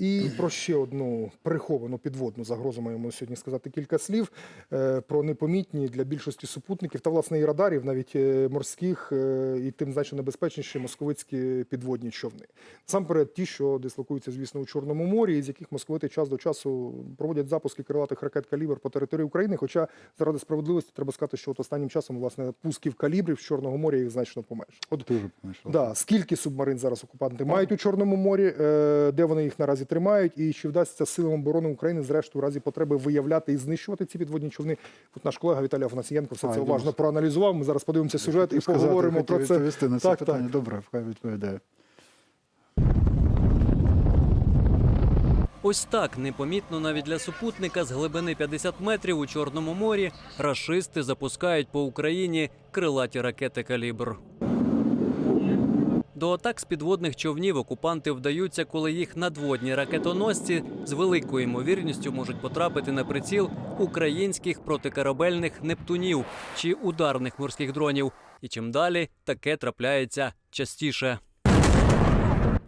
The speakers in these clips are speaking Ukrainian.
І про ще одну приховану підводну загрозу маємо сьогодні сказати кілька слів е, про непомітні для більшості супутників та власне і радарів, навіть е, морських, е, і тим значно небезпечніші московицькі підводні човни. Насамперед, ті, що дислокуються, звісно, у Чорному морі, і з яких московити час до часу проводять запуски крилатих ракет калібр по території України. Хоча заради справедливості треба сказати, що от останнім часом власне пусків калібрів з Чорного моря їх значно поменшало. От Дуже помішало. Да, скільки субмарин зараз окупанти мають у Чорному морі, де вони їх наразі тримають, і чи вдасться силам оборони України, зрештою, у разі потреби виявляти і знищувати ці підводні човни? От наш колега Віталій Афанасієнко все А, це уважно проаналізував. Ми зараз подивимося сюжет і сказати, поговоримо про це. відповісти на це Так, питання. так. Добре, хай відповідає. Ось так непомітно навіть для супутника з глибини 50 метрів у Чорному морі рашисти запускають по Україні крилаті ракети калібр. До атак з підводних човнів окупанти вдаються, коли їх надводні ракетоносці з великою ймовірністю можуть потрапити на приціл українських протикорабельних нептунів чи ударних морських дронів. І чим далі таке трапляється частіше.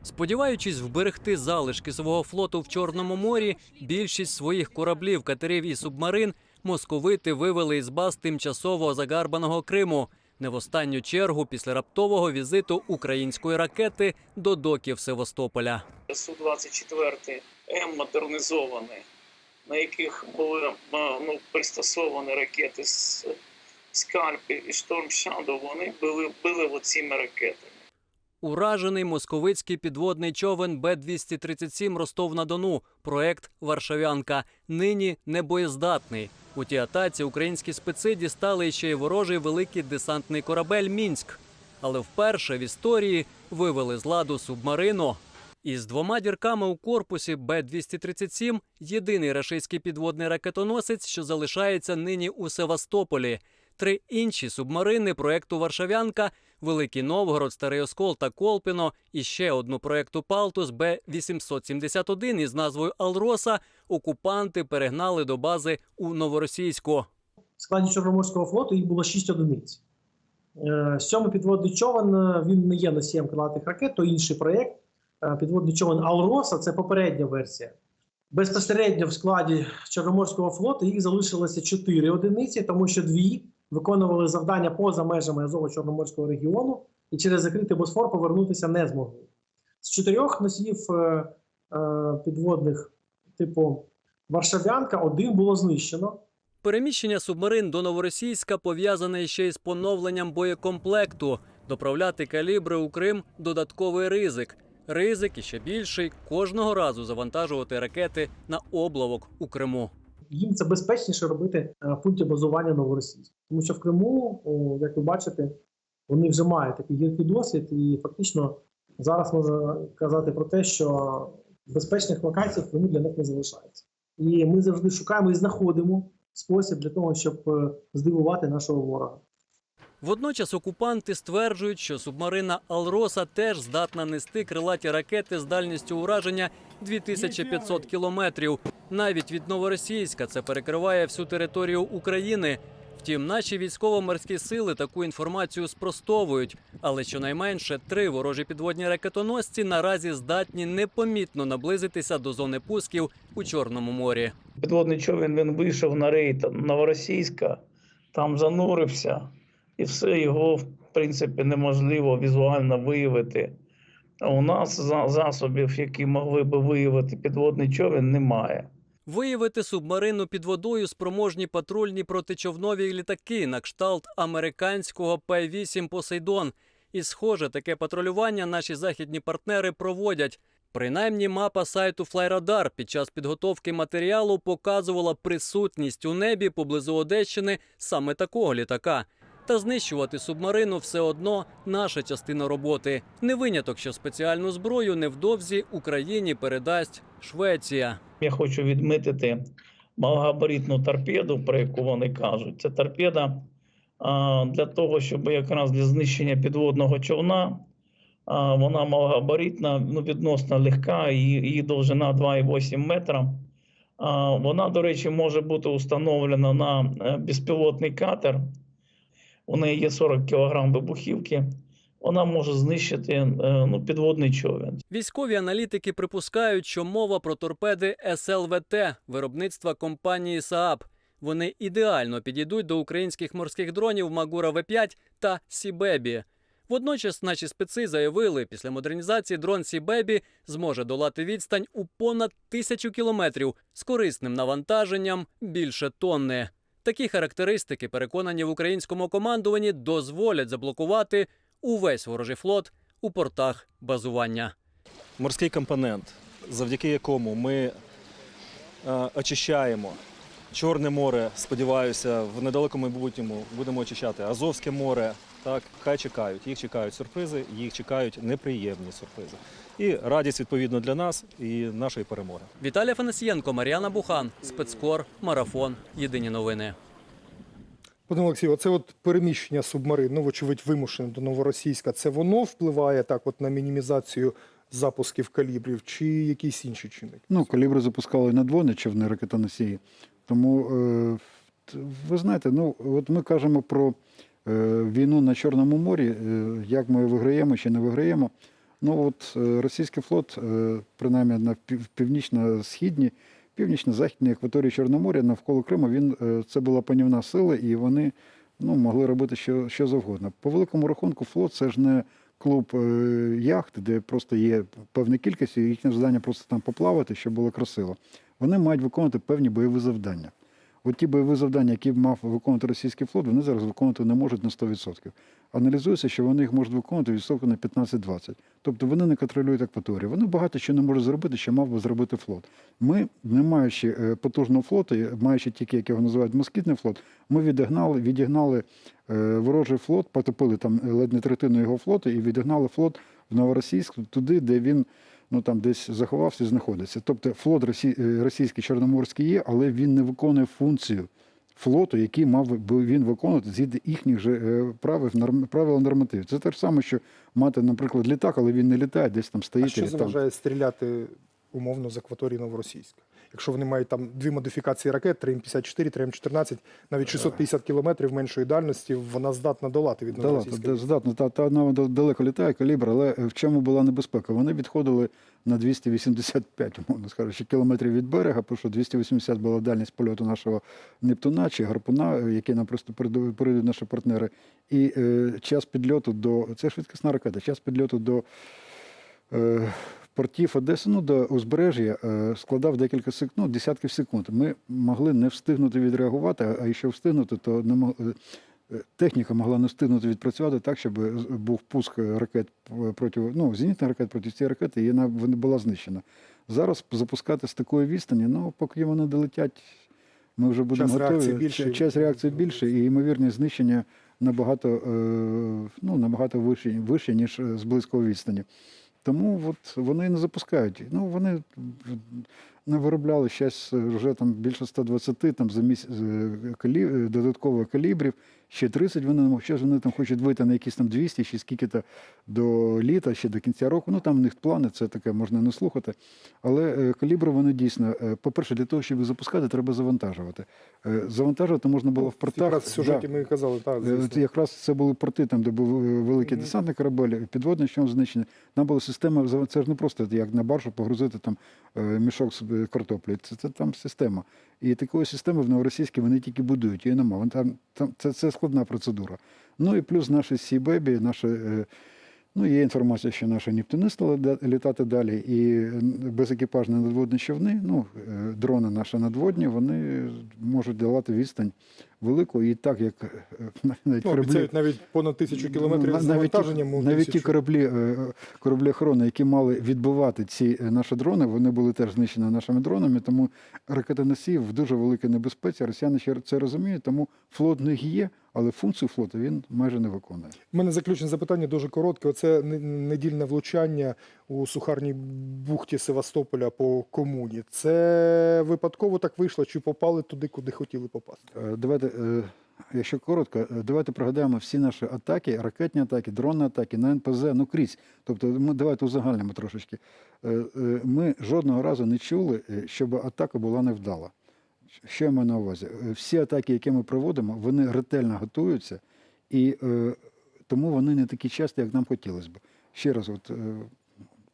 Сподіваючись вберегти залишки свого флоту в Чорному морі, більшість своїх кораблів, катерів і субмарин московити вивели із баз тимчасово загарбаного Криму. Не в останню чергу після раптового візиту української ракети до доків Севастополя. Су-24 М модернізовані, на яких були е, ну, пристосовані ракети з скальпи і Шторм Shadow, вони били, били оціми ракетами. Уражений московицький підводний човен Б-237 Ростов-на-Дону, проект Варшавянка, нині небоєздатний. У тій атаці українські специ дістали ще й ворожий великий десантний корабель Мінськ. Але вперше в історії вивели з ладу субмарину. Із двома дірками у корпусі Б-237 єдиний рашистський підводний ракетоносець, що залишається нині у Севастополі. Три інші субмарини проекту Варшавянка, Великий Новгород, Старий Оскол та Колпіно і ще одну проекту Палтус Б-871 із назвою Алроса окупанти перегнали до бази у Новоросійську. В складі Чорноморського флоту їх було 6 одиниць. Е, Сьомий підводний човен е, він не є носієм крилатих ракет, то інший проєкт. Е, Підводний човен Алроса це попередня версія. Безпосередньо в складі Чорноморського флоту їх залишилося 4 одиниці, тому що дві виконували завдання поза межами Азово-Чорноморського регіону і через закритий Босфор повернутися не змогли. З чотирьох носіїв е, е, підводних, типу Варшавянка, один було знищено. Переміщення субмарин до Новоросійська пов'язане ще й з поновленням боєкомплекту. Доправляти калібри у Крим додатковий ризик. Ризик іще більший кожного разу завантажувати ракети на облавок у Криму. Їм це безпечніше робити е, в пункті базування новоросійськ. Тому що в Криму, як ви бачите, вони вже мають такий гіркий досвід, і фактично зараз можна казати про те, що безпечних локацій в Криму для них не залишається. І ми завжди шукаємо і знаходимо спосіб для того, щоб е, здивувати нашого ворога. Водночас окупанти стверджують, що субмарина Алроса теж здатна нести крилаті ракети з дальністю ураження 2500 кілометрів. Навіть від Новоросійська це перекриває всю територію України. Втім, наші військово-морські сили таку інформацію спростовують. Але щонайменше три ворожі підводні ракетоносці наразі здатні непомітно наблизитися до зони пусків у Чорному морі. Підводний човен він вийшов на рейд Новоросійська, там занурився, і все його, в принципі, неможливо візуально виявити. А у нас за- засобів, які могли би виявити підводний човен, немає. Виявити субмарину під водою спроможні патрульні протичовнові літаки на кшталт американського П-8 Посейдон. І, схоже, таке патрулювання наші західні партнери проводять. Принаймні, мапа сайту FlyRadar під час підготовки матеріалу показувала присутність у небі поблизу Одещини саме такого літака. Та знищувати субмарину все одно наша частина роботи. Не виняток, що спеціальну зброю невдовзі Україні передасть Швеція. Я хочу відмітити малогабаритну торпеду, про яку вони кажуть. Це торпеда для того, щоб якраз для знищення підводного човна. Вона малогабаритна, ну, відносно легка, її, її довжина 2,8 метра. Вона, до речі, може бути установлена на е, безпілотний катер. У неї є 40 кг вибухівки. вона може знищити е, ну, підводний човен. Військові аналітики припускають, що мова про торпеди СЛВТ виробництва компанії Saab. Вони ідеально підійдуть до українських морських дронів Магура В5 та Сібебі. Водночас наші спеці заявили, після модернізації дрон Сібебі зможе долати відстань у понад тисячу кілометрів з корисним навантаженням більше тонни. Такі характеристики, переконані в українському командуванні, дозволять заблокувати увесь ворожий флот у портах базування. морський компонент, завдяки якому ми е, очищаємо Чорне море, сподіваюся, в недалекому майбутньому будемо очищати Азовське море. Так, хай чекають. Їх чекають сюрпризи, їх чекають неприємні сюрпризи. І радість відповідно для нас і нашої перемоги. Віталій Афанасієнко, Мар'яна Бухан, спецкор, марафон. Єдині новини. Пане Олексію, оце от переміщення субмарин, ну, вочевидь, вимушене до новоросійська, це воно впливає так от на мінімізацію запусків калібрів чи якісь інші чинники? Ну, калібри запускали надводні човни ракетоносії. Тому, е, ви знаєте, ну, от ми кажемо про війну на Чорному морі, е, як ми виграємо чи не виграємо. Ну, от е, російський флот, е, принаймні на північно-східній, північно-західній акваторії Чорного моря навколо Криму, він, е, це була панівна сила, і вони ну, могли робити що, що завгодно. По великому рахунку, флот це ж не клуб е, яхт, де просто є певна кількість, і їхнє завдання просто там поплавати, щоб було красиво. Вони мають виконувати певні бойові завдання. От ті бойові завдання, які мав виконувати російський флот, вони зараз виконувати не можуть на 100%. Аналізується, що вони їх можуть виконувати відсотку на 15-20. Тобто вони не контролюють акваторію. Вони багато що не можуть зробити, що мав би зробити флот. Ми, не маючи е, потужного флоту, маючи тільки, як його називають, москітний флот, ми відігнали, відігнали е, ворожий флот, потопили там ледь не третину його флоту і відігнали флот в Новоросійськ туди, де він ну там десь заховався і знаходиться. Тобто флот е, російський чорноморський є, але він не виконує функцію флоту, який мав би він виконувати згідно їхніх же е, правил, правил нормативів. Це те ж саме, що мати, наприклад, літак, але він не літає, десь там стоїть. А що там. заважає стріляти умовно з акваторії Новоросійська? Якщо вони мають там дві модифікації ракет, 3М54, 3М14, навіть 650 кілометрів меншої дальності, вона здатна долати від Да, ладно, новоросійської. да, здатно, та, та вона далеко літає калібр, але в чому була небезпека? Вони відходили на 285, умовно скажучи, кілометрів від берега, тому що 280 була дальність польоту нашого Нептуна чи гарпуна, е, який нам просто передають наші партнери. І е, час підльоту до це швидкісна ракета, час підльоту до. Е, Портів Одеси, ну до узбережжя е, складав декілька сек... ну, десятків секунд. Ми могли не встигнути відреагувати, а якщо встигнути, то не мог... е, техніка могла не встигнути відпрацювати так, щоб був пуск ракет проти ну, зенітних ракет проти цієї ракети, і вона була знищена. Зараз запускати з такої відстані, ну поки вони долетять, ми вже будемо Час готові. реакції більший. Ч- Час реакції більше, і ймовірність знищення набагато, е, ну, набагато вище, вище, ніж е, з близької відстані. Тому от вони не запускають. Ну, вони не виробляли щось вже там більше 120 там, за місяць е, додаткових калібрів, ще 30 вони, не ще вони там хочуть вийти на якісь там 200, чи скільки-то до літа, ще до кінця року. Ну там в них плани, це таке можна не слухати. Але е, калібри вони дійсно, е, по-перше, для того, щоб їх запускати, треба завантажувати. Е, Завантажувати можна було в портах. Якраз в сюжеті да. ми казали, так, звісно. Якраз це були порти, там, де був великий Мгм. десантний корабель, підводний човен знищений. Там була система, це ж не просто як на баржу погрузити там мішок з картоплі. Це, це там система. І такої системи в новоросійській вони тільки будують, її немає. Там, там, це, це складна процедура. Ну і плюс наші Сі-Бебі, наші. е, Ну, є інформація, що наші Нептуни стали літати далі, і безекіпажні надводні човни, ну, е, дрони наші надводні, вони можуть долати відстань велику. І так як е, навіть Ну, кораблі- навіть понад тисячу кілометрів з ну, Навіть ті кораблі, кораблі охорони, які мали відбивати ці наші дрони, вони були теж знищені нашими дронами, тому ракетоносії в дуже великій небезпеці. Росіяни ще це розуміють, тому флот них є, але функцію флоту він майже не виконує. У мене заключне запитання дуже коротке. Оце не- недільне влучання у сухарній бухті Севастополя по комуні. Це випадково так вийшло, чи попали туди, куди хотіли попасти? Е, Давайте, е, якщо коротко, е, давайте пригадаємо всі наші атаки, ракетні атаки, дронні атаки на НПЗ, ну крізь. Тобто, ми давайте узагальнимо трошечки. Ми жодного разу не чули, щоб атака була невдала. Що я маю на увазі? Е, Всі атаки, які ми проводимо, вони ретельно готуються і е, тому вони не такі часті, як нам хотілося б. Ще раз, от, е,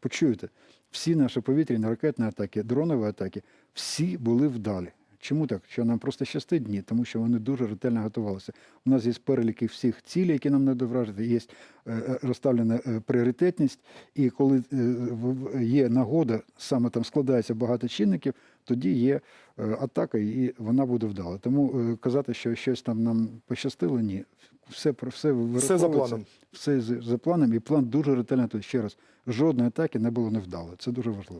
почуєте, всі наші повітряні ракетні атаки, дронові атаки, всі були вдалі. Чому так? Що нам просто щастить? Ні, тому що вони дуже ретельно готувалися. У нас є переліки всіх цілей, які нам треба вражити, є е, е, розставлена е, пріоритетність, і коли є нагода, саме там складається багато чинників, тоді є атака, і вона буде вдала. Тому казати, що щось там нам пощастило, ні. Все, про- все, Все за планом. Все за за планом, і план дуже ретельно. Тут ще раз, жодної атаки не було невдало. Це дуже важливо.